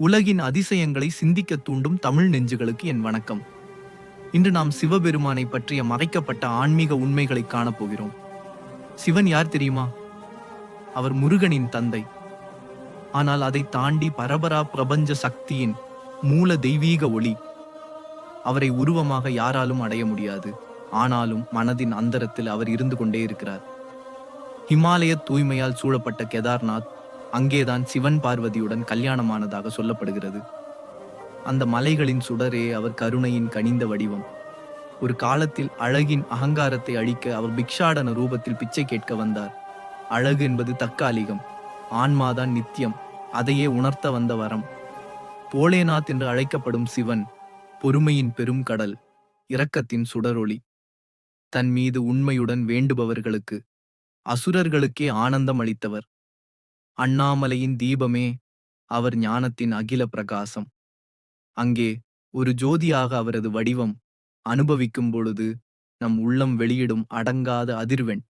உலகின் அதிசயங்களை சிந்திக்க தூண்டும் தமிழ் நெஞ்சுகளுக்கு என் வணக்கம். இன்று நாம் சிவபெருமானை பற்றிய மறைக்கப்பட்ட ஆன்மீக உண்மைகளை காணப்போகிறோம். சிவன் யார் தெரியுமா? அவர் முருகனின் தந்தை. ஆனால் அதை தாண்டி பரபரா பிரபஞ்ச சக்தியின் மூல தெய்வீக ஒளி. அவரை உருவமாக யாராலும் அடைய முடியாது. ஆனாலும் மனதின் அந்தரத்தில் அவர் இருந்து கொண்டே இருக்கிறார். ஹிமாலய தூய்மையால் சூழப்பட்ட கேதார்நாத் அங்கேதான் சிவன் பார்வதியுடன் கல்யாணமானதாக சொல்லப்படுகிறது. அந்த மலைகளின் சுடரே அவர் கருணையின் கனிந்த வடிவம். ஒரு காலத்தில் அழகின் அகங்காரத்தை அழிக்க அவர் பிக்ஷாடன ரூபத்தில் பிச்சை கேட்க வந்தார். அழகு என்பது தற்காலிகம் ஆன்மாதான் நித்தியம் அதையே உணர்த்த வந்த வரம். போலேநாத் என்று அழைக்கப்படும் சிவன் பொறுமையின் பெரும் கடல் இரக்கத்தின் சுடரொளி. தன் மீது உண்மையுடன் வேண்டுபவர்களுக்கு அசுரர்களுக்கே ஆனந்தம் அளித்தவர். அண்ணாமலையின் தீபமே அவர் ஞானத்தின் அகில பிரகாசம். அங்கே ஒரு ஜோதியாக அவரது வடிவம் அனுபவிக்கும் பொழுது நம் உள்ளம் வெளியிடும் அடங்காத அதிர்வெண்.